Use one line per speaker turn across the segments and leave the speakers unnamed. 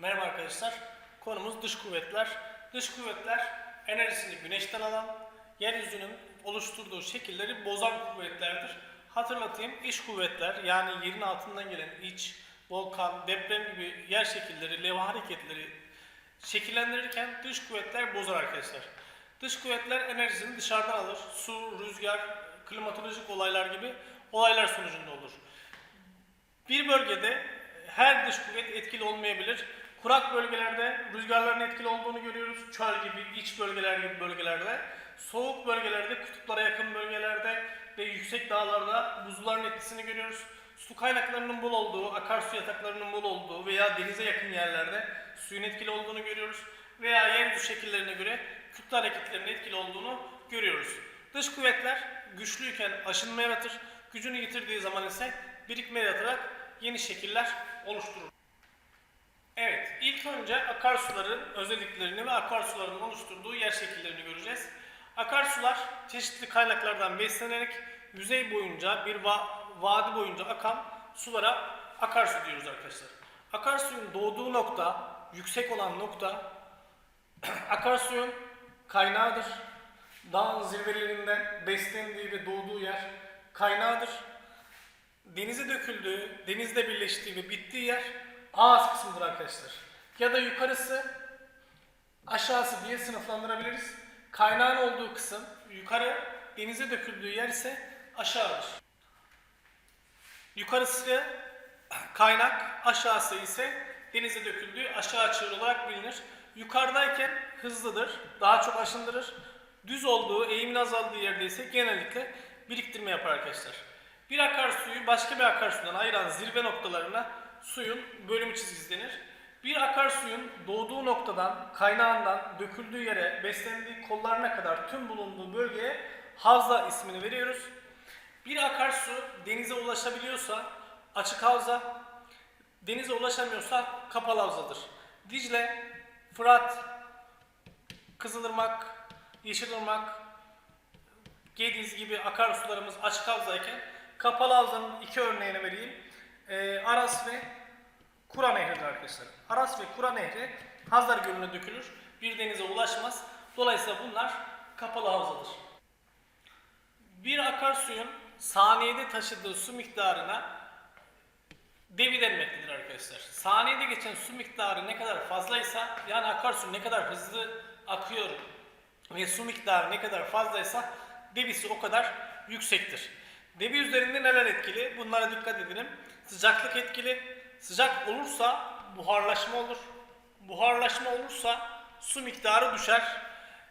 Merhaba arkadaşlar. Konumuz dış kuvvetler. Dış kuvvetler enerjisini güneşten alan, yeryüzünün oluşturduğu şekilleri bozan kuvvetlerdir. Hatırlatayım, iç kuvvetler yani yerin altından gelen iç, volkan, deprem gibi yer şekilleri, levha hareketleri şekillendirirken dış kuvvetler bozar arkadaşlar. Dış kuvvetler enerjisini dışarıdan alır. Su, rüzgar, klimatolojik olaylar gibi olaylar sonucunda olur. Bir bölgede her dış kuvvet etkili olmayabilir. Kurak bölgelerde rüzgarların etkili olduğunu görüyoruz. Çöl gibi, iç bölgeler gibi bölgelerde. Soğuk bölgelerde, kutuplara yakın bölgelerde ve yüksek dağlarda buzulların etkisini görüyoruz. Su kaynaklarının bol olduğu, akarsu yataklarının bol olduğu veya denize yakın yerlerde suyun etkili olduğunu görüyoruz. Veya yeryüzü şekillerine göre kütle hareketlerinin etkili olduğunu görüyoruz. Dış kuvvetler güçlüyken aşınma yaratır, gücünü yitirdiği zaman ise birikme yaratarak yeni şekiller oluşturur. Önce akarsuların özelliklerini ve akarsuların oluşturduğu yer şekillerini göreceğiz. Akarsular çeşitli kaynaklardan beslenerek yüzey boyunca bir va- vadi boyunca akan sulara akarsu diyoruz arkadaşlar. Akarsuyun doğduğu nokta, yüksek olan nokta akarsuyun kaynağıdır. Dağın zirvelerinden beslendiği ve doğduğu yer kaynağıdır denize döküldüğü, denizle birleştiği ve bittiği yer ağız kısmıdır arkadaşlar. Ya da yukarısı, aşağısı diye sınıflandırabiliriz. Kaynağın olduğu kısım yukarı, denize döküldüğü yer ise aşağıdır. Yukarısı kaynak, aşağısı ise denize döküldüğü aşağı çığır olarak bilinir. Yukarıdayken hızlıdır, daha çok aşındırır. Düz olduğu, eğimin azaldığı yerde ise genellikle biriktirme yapar arkadaşlar. Bir akarsuyu başka bir akarsudan ayıran zirve noktalarına suyun bölümü çizgisi denir. Bir akarsuyun doğduğu noktadan, kaynağından döküldüğü yere, beslendiği kollarına kadar tüm bulunduğu bölgeye havza ismini veriyoruz. Bir akarsu denize ulaşabiliyorsa açık havza, denize ulaşamıyorsa kapalı havzadır. Dicle, Fırat, Kızılırmak, Yeşilırmak, Gediz gibi akarsularımız açık havzayken kapalı havzanın iki örneğini vereyim. Ee, Aras ve Kura Nehri'dir arkadaşlar. Aras ve Kura Nehri Hazar Gölü'ne dökülür. Bir denize ulaşmaz. Dolayısıyla bunlar kapalı havzadır. Bir akarsuyun saniyede taşıdığı su miktarına debi denmektedir arkadaşlar. Saniyede geçen su miktarı ne kadar fazlaysa yani akarsu ne kadar hızlı akıyor ve su miktarı ne kadar fazlaysa debisi o kadar yüksektir. Debi üzerinde neler etkili? Bunlara dikkat edelim. Sıcaklık etkili. Sıcak olursa buharlaşma olur. Buharlaşma olursa su miktarı düşer.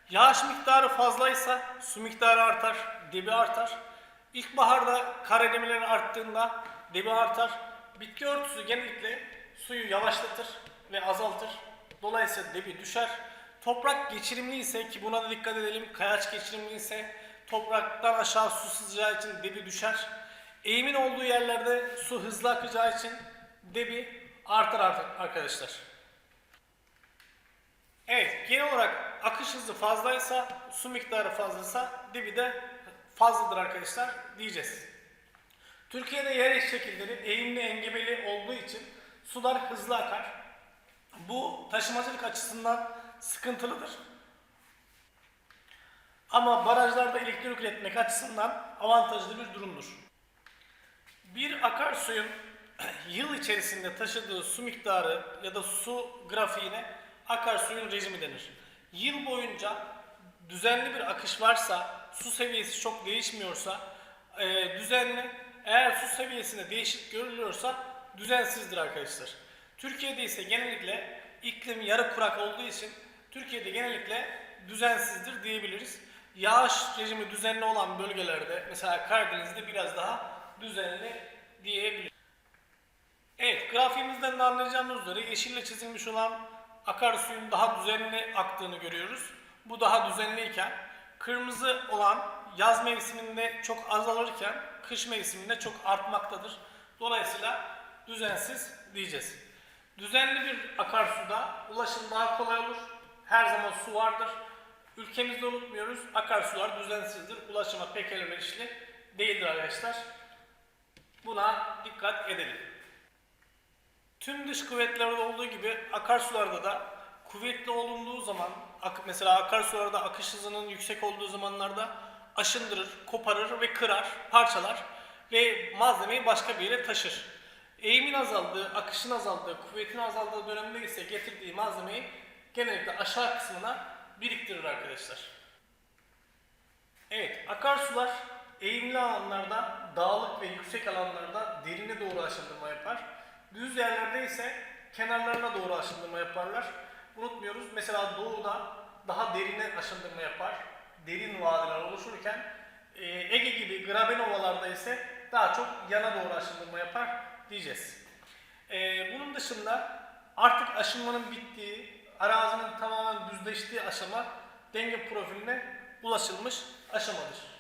Yağış miktarı fazlaysa su miktarı artar, debi artar. İlkbaharda kar erimeleri arttığında debi artar. Bitki örtüsü genellikle suyu yavaşlatır ve azaltır. Dolayısıyla debi düşer. Toprak geçirimli ise ki buna da dikkat edelim. Kayaç geçirimli ise topraktan aşağı su sızacağı için debi düşer. Eğimin olduğu yerlerde su hızlı akacağı için debi artar artar arkadaşlar. Evet, genel olarak akış hızı fazlaysa, su miktarı fazlaysa debi de fazladır arkadaşlar diyeceğiz. Türkiye'de yer şekilleri eğimli engebeli olduğu için sular hızlı akar. Bu taşımacılık açısından sıkıntılıdır. Ama barajlarda elektrik üretmek açısından avantajlı bir durumdur. Bir akarsuyun yıl içerisinde taşıdığı su miktarı ya da su grafiğine akarsuyun rejimi denir. Yıl boyunca düzenli bir akış varsa, su seviyesi çok değişmiyorsa, e, düzenli, eğer su seviyesinde değişik görülüyorsa düzensizdir arkadaşlar. Türkiye'de ise genellikle iklim yarı kurak olduğu için Türkiye'de genellikle düzensizdir diyebiliriz. Yağış rejimi düzenli olan bölgelerde mesela Karadeniz'de biraz daha düzenli diyebiliriz. Evet grafiğimizden de anlayacağımız üzere yeşille çizilmiş olan akarsuyun daha düzenli aktığını görüyoruz. Bu daha düzenliyken kırmızı olan yaz mevsiminde çok azalırken kış mevsiminde çok artmaktadır. Dolayısıyla düzensiz diyeceğiz. Düzenli bir akarsuda ulaşım daha kolay olur. Her zaman su vardır. Ülkemizde unutmuyoruz akarsular düzensizdir. Ulaşıma pek elverişli değildir arkadaşlar. Buna dikkat edelim. Tüm dış kuvvetlerde olduğu gibi akarsularda da kuvvetli olunduğu zaman mesela akarsularda akış hızının yüksek olduğu zamanlarda aşındırır, koparır ve kırar, parçalar ve malzemeyi başka bir yere taşır. Eğimin azaldığı, akışın azaldığı, kuvvetin azaldığı dönemde ise getirdiği malzemeyi genellikle aşağı kısmına biriktirir arkadaşlar. Evet, akarsular eğimli alanlarda, dağlık ve yüksek alanlarda derine doğru aşındırma yapar. Düz yerlerde ise kenarlarına doğru aşındırma yaparlar. Unutmuyoruz, mesela doğuda daha derine aşındırma yapar. Derin vadiler oluşurken e, Ege gibi graben ovalarda ise daha çok yana doğru aşındırma yapar diyeceğiz. E, bunun dışında artık aşınmanın bittiği, arazinin tamamen düzleştiği aşama denge profiline ulaşılmış aşamadır.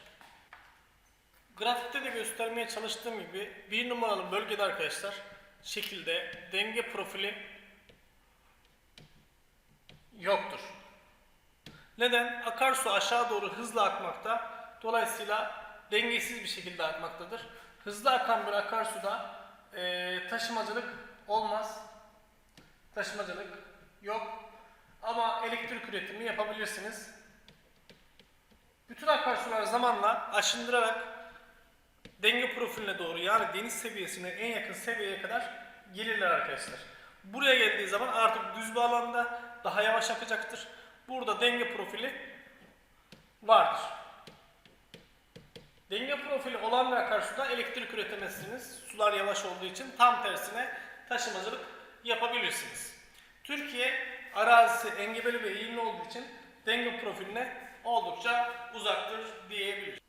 Grafikte de göstermeye çalıştığım gibi bir numaralı bölgede arkadaşlar şekilde denge profili yoktur. Neden? Akarsu aşağı doğru hızla akmakta. Dolayısıyla dengesiz bir şekilde akmaktadır. Hızlı akan bir akarsuda eee taşımacılık olmaz. Taşımacılık yok. Ama elektrik üretimi yapabilirsiniz. Bütün akarsular zamanla aşındırarak denge profiline doğru yani deniz seviyesine en yakın seviyeye kadar gelirler arkadaşlar. Buraya geldiği zaman artık düz bir alanda daha yavaş akacaktır. Burada denge profili vardır. Denge profili olan bir akarsuda elektrik üretemezsiniz. Sular yavaş olduğu için tam tersine taşımacılık yapabilirsiniz. Türkiye arazisi engebeli ve eğimli olduğu için denge profiline oldukça uzaktır diyebiliriz.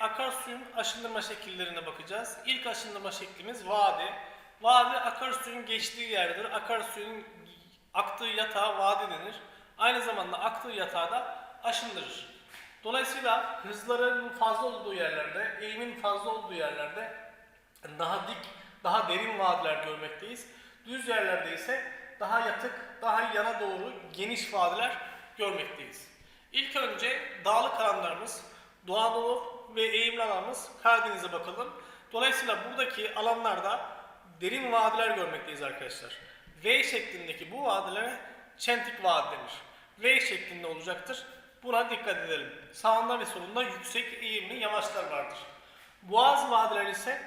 Akarsuyun aşındırma şekillerine bakacağız. İlk aşındırma şeklimiz vadi. Vadi akarsuyun geçtiği yerdir. Akarsuyun aktığı yatağa vadi denir. Aynı zamanda aktığı yatağı da aşındırır. Dolayısıyla hızların fazla olduğu yerlerde, eğimin fazla olduğu yerlerde daha dik, daha derin vadiler görmekteyiz. Düz yerlerde ise daha yatık, daha yana doğru geniş vadiler görmekteyiz. İlk önce dağlık alanlarımız, Doğu Anadolu ve eğimli alanımız Karadeniz'e bakalım. Dolayısıyla buradaki alanlarda derin vadiler görmekteyiz arkadaşlar. V şeklindeki bu vadilere çentik vadi denir. V şeklinde olacaktır. Buna dikkat edelim. Sağında ve solunda yüksek eğimli yamaçlar vardır. Boğaz vadiler ise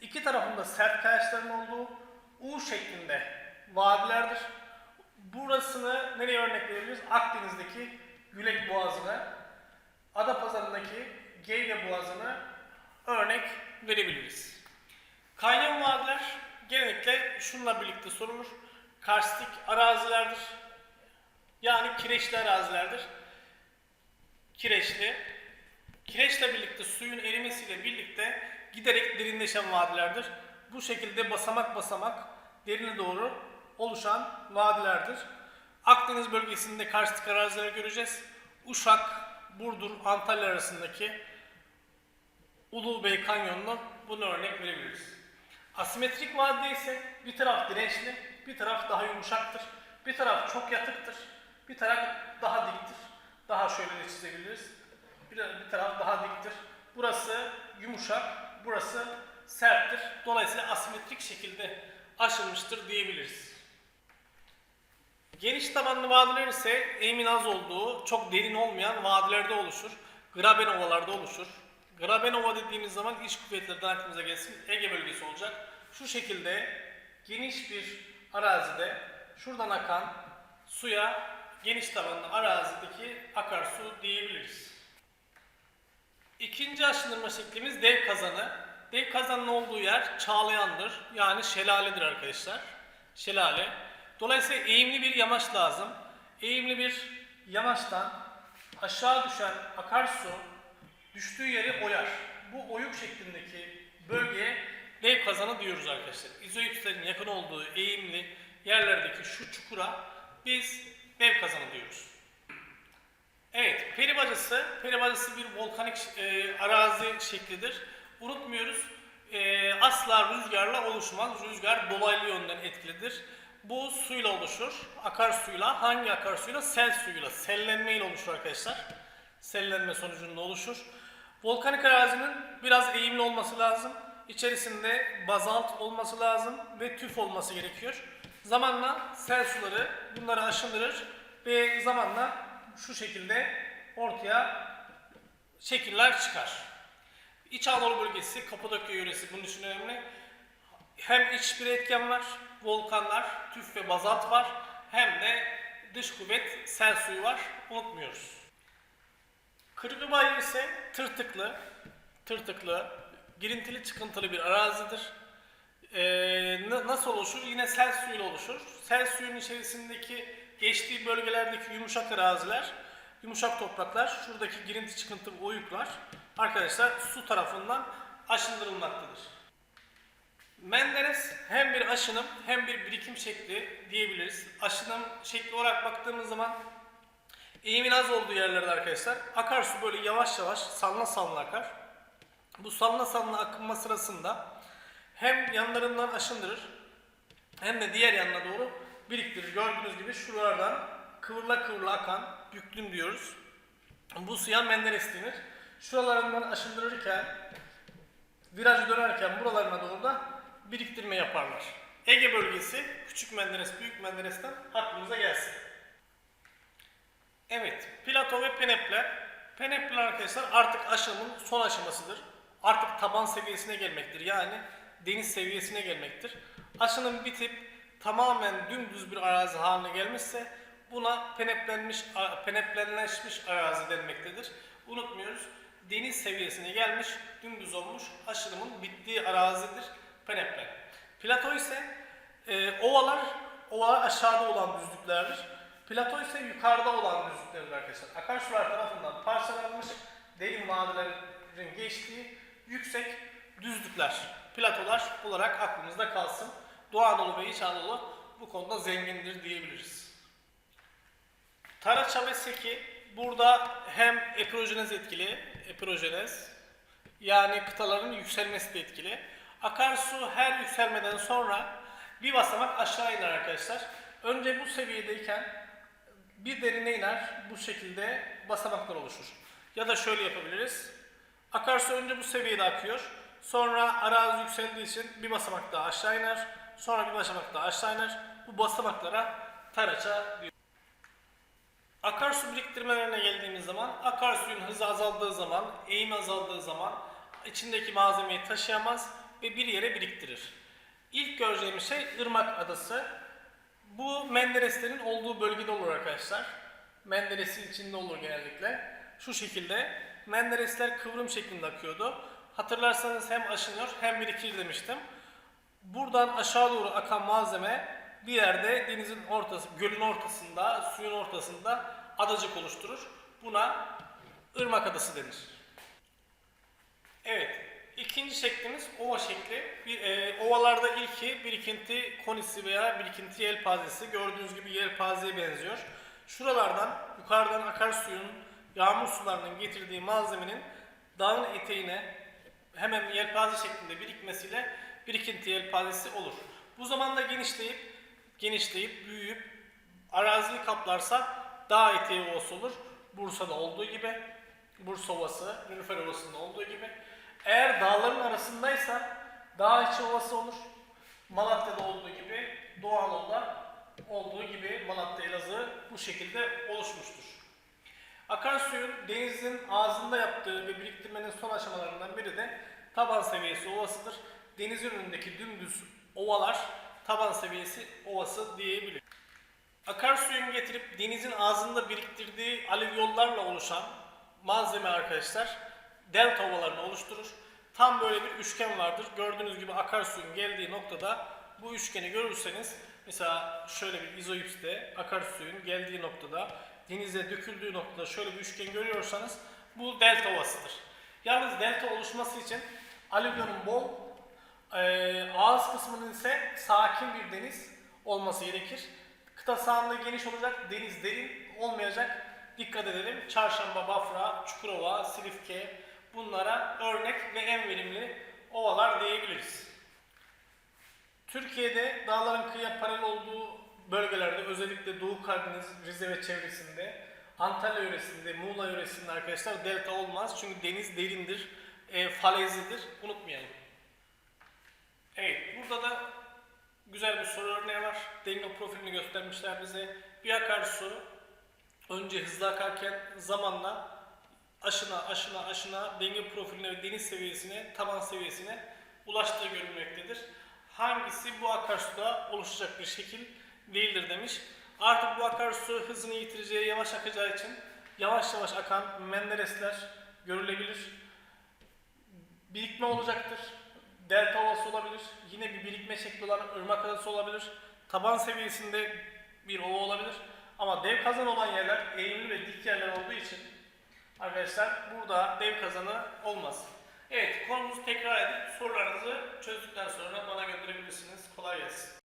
iki tarafında sert kayaçların olduğu U şeklinde vadilerdir. Burasını nereye örnek verebiliriz? Akdeniz'deki Gülek Boğazı'na, Adapazarı'ndaki Geyve Boğazı'na örnek verebiliriz. Kanyon vadiler genellikle şununla birlikte sorulur. Karstik arazilerdir. Yani kireçli arazilerdir. Kireçli. Kireçle birlikte suyun erimesiyle birlikte giderek derinleşen vadilerdir. Bu şekilde basamak basamak derine doğru oluşan vadilerdir. Akdeniz bölgesinde karstik arazileri göreceğiz. Uşak, Burdur, Antalya arasındaki Ulubey Kanyonu'nu bunu örnek verebiliriz. Asimetrik vadide ise bir taraf dirençli, bir taraf daha yumuşaktır. Bir taraf çok yatıktır, bir taraf daha diktir. Daha şöyle de çizebiliriz. Bir, bir taraf daha diktir. Burası yumuşak, burası serttir. Dolayısıyla asimetrik şekilde aşılmıştır diyebiliriz. Geniş tabanlı vadiler ise eğimin az olduğu, çok derin olmayan vadilerde oluşur. Graben ovalarda oluşur. Graben ova dediğimiz zaman iç kuvvetlerden aklımıza gelsin Ege bölgesi olacak. Şu şekilde geniş bir arazide şuradan akan suya geniş tabanlı arazideki akarsu diyebiliriz. İkinci aşındırma şeklimiz dev kazanı. Dev kazanın olduğu yer çağlayandır. Yani şelaledir arkadaşlar. Şelale. Dolayısıyla eğimli bir yamaç lazım. Eğimli bir yamaçtan aşağı düşen akarsu düştüğü yeri oyar. Bu oyuk şeklindeki bölgeye dev kazanı diyoruz arkadaşlar. İzoipslerin yakın olduğu eğimli yerlerdeki şu çukura biz dev kazanı diyoruz. Evet, peri bacası, peri bacası bir volkanik e, arazi şeklidir. Unutmuyoruz, e, asla rüzgarla oluşmaz. Rüzgar dolaylı yönden etkilidir. Bu suyla oluşur. Akarsuyla, hangi akarsuyla? Sel suyuyla, sellenmeyle oluşur arkadaşlar. Sellenme sonucunda oluşur. Volkanik arazinin biraz eğimli olması lazım. içerisinde bazalt olması lazım ve tüf olması gerekiyor. Zamanla sel suları bunları aşındırır ve zamanla şu şekilde ortaya şekiller çıkar. İç Anadolu bölgesi, Kapadokya yöresi bunun için önemli. Hem iç bir etken var, volkanlar, tüf ve bazalt var. Hem de dış kuvvet, sel suyu var. Unutmuyoruz. Kırgı Bayır ise tırtıklı, tırtıklı, girintili çıkıntılı bir arazidir. Ee, na- nasıl oluşur? Yine sel suyuyla oluşur. Sel suyunun içerisindeki geçtiği bölgelerdeki yumuşak araziler, yumuşak topraklar, şuradaki girinti çıkıntı oyuklar arkadaşlar su tarafından aşındırılmaktadır. Menderes hem bir aşınım hem bir birikim şekli diyebiliriz. Aşınım şekli olarak baktığımız zaman eğimin az olduğu yerlerde arkadaşlar akarsu böyle yavaş yavaş salına salına akar. Bu salına salına akınma sırasında hem yanlarından aşındırır hem de diğer yanına doğru biriktirir. Gördüğünüz gibi şuralardan kıvrıla kıvrıla akan büklüm diyoruz. Bu suya menderes denir. Şuralarından aşındırırken viraj dönerken buralarına doğru da biriktirme yaparlar. Ege bölgesi küçük Menderes, büyük Menderes'ten aklımıza gelsin. Evet, plato ve penepler. Penepler arkadaşlar artık aşımın son aşamasıdır. Artık taban seviyesine gelmektir. Yani deniz seviyesine gelmektir. Aşının bitip tamamen dümdüz bir arazi haline gelmişse buna peneplenmiş, peneplenleşmiş arazi denmektedir. Unutmuyoruz. Deniz seviyesine gelmiş, dümdüz olmuş aşınımın bittiği arazidir peneplen. Plato ise e, ovalar, ovalar aşağıda olan düzlüklerdir. Plato ise yukarıda olan düzlüklerdir arkadaşlar. Akarsular tarafından parçalanmış, derin vadilerin geçtiği yüksek düzlükler, platolar olarak aklımızda kalsın. Doğu Anadolu ve İç Anadolu bu konuda zengindir diyebiliriz. Taraça ve Seki burada hem epirojenez etkili, epirojenez yani kıtaların yükselmesi de etkili. Akarsu her yükselmeden sonra bir basamak aşağı iner arkadaşlar. Önce bu seviyedeyken bir derine iner bu şekilde basamaklar oluşur. Ya da şöyle yapabiliriz. Akarsu önce bu seviyede akıyor. Sonra arazi yükseldiği için bir basamak daha aşağı iner. Sonra bir basamak daha aşağı iner. Bu basamaklara taraça diyor. Akarsu biriktirmelerine geldiğimiz zaman akarsuyun hızı azaldığı zaman, eğimi azaldığı zaman içindeki malzemeyi taşıyamaz ve bir yere biriktirir. İlk göreceğimiz şey Irmak Adası. Bu Mendereslerin olduğu bölgede olur arkadaşlar. Menderes'in içinde olur genellikle. Şu şekilde Menderesler kıvrım şeklinde akıyordu. Hatırlarsanız hem aşınıyor hem birikir demiştim. Buradan aşağı doğru akan malzeme bir yerde denizin ortası, gölün ortasında, suyun ortasında adacık oluşturur. Buna ırmak adası denir. Evet, ikinci şeklimiz ova şekli. Bir, e, ovalarda ilki birikinti konisi veya birikinti yelpazesi. Gördüğünüz gibi yelpazeye benziyor. Şuralardan, yukarıdan akarsuyun, yağmur sularının getirdiği malzemenin dağın eteğine hemen yelpaze şeklinde birikmesiyle birikinti yelpazesi olur. Bu zamanda genişleyip, genişleyip, büyüyüp araziyi kaplarsa dağ eteği ovası olur. Bursa'da olduğu gibi, Bursa Ovası, Nilüfer Ovası'nda olduğu gibi. Eğer dağların arasındaysa dağ içi ovası olur. Malatya'da olduğu gibi, Doğu Anadolu'da olduğu gibi Malatya Elazığ bu şekilde oluşmuştur. Akarsuyun denizin ağzında yaptığı ve biriktirmenin son aşamalarından biri de taban seviyesi ovasıdır. Denizin önündeki dümdüz ovalar taban seviyesi ovası diyebilir. Akarsuyun getirip denizin ağzında biriktirdiği alüvyollarla oluşan malzeme arkadaşlar delta ovalarını oluşturur. Tam böyle bir üçgen vardır. Gördüğünüz gibi akarsuyun geldiği noktada bu üçgeni görürseniz mesela şöyle bir izoipste akarsuyun geldiği noktada denize döküldüğü noktada şöyle bir üçgen görüyorsanız bu delta ovasıdır. Yalnız delta oluşması için alüvyonun bol, e, ağız kısmının ise sakin bir deniz olması gerekir. Kıta sahanlığı geniş olacak, deniz derin olmayacak. Dikkat edelim. Çarşamba, Bafra, Çukurova, Silifke bunlara örnek ve en verimli ovalar diyebiliriz. Türkiye'de dağların kıyıya paralel olduğu bölgelerde özellikle Doğu Karadeniz, Rize ve çevresinde, Antalya yöresinde, Muğla yöresinde arkadaşlar delta olmaz. Çünkü deniz derindir, e, falezlidir. Unutmayalım. Evet, burada da güzel bir soru örneği var. Denge profilini göstermişler bize. Bir akarsu önce hızlı akarken zamanla aşına aşına aşına denge profiline ve deniz seviyesine, taban seviyesine ulaştığı görülmektedir. Hangisi bu akarsuda oluşacak bir şekil değildir demiş. Artık bu akarsu hızını yitireceği, yavaş akacağı için yavaş yavaş akan Menderesler görülebilir. Birikme olacaktır. Delta ovası olabilir. Yine bir birikme şekli olan ırmak adası olabilir. Taban seviyesinde bir ova olabilir. Ama dev kazan olan yerler eğimli ve dik yerler olduğu için arkadaşlar burada dev kazanı olmaz. Evet konumuzu tekrar edip sorularınızı çözdükten sonra bana gönderebilirsiniz. Kolay gelsin.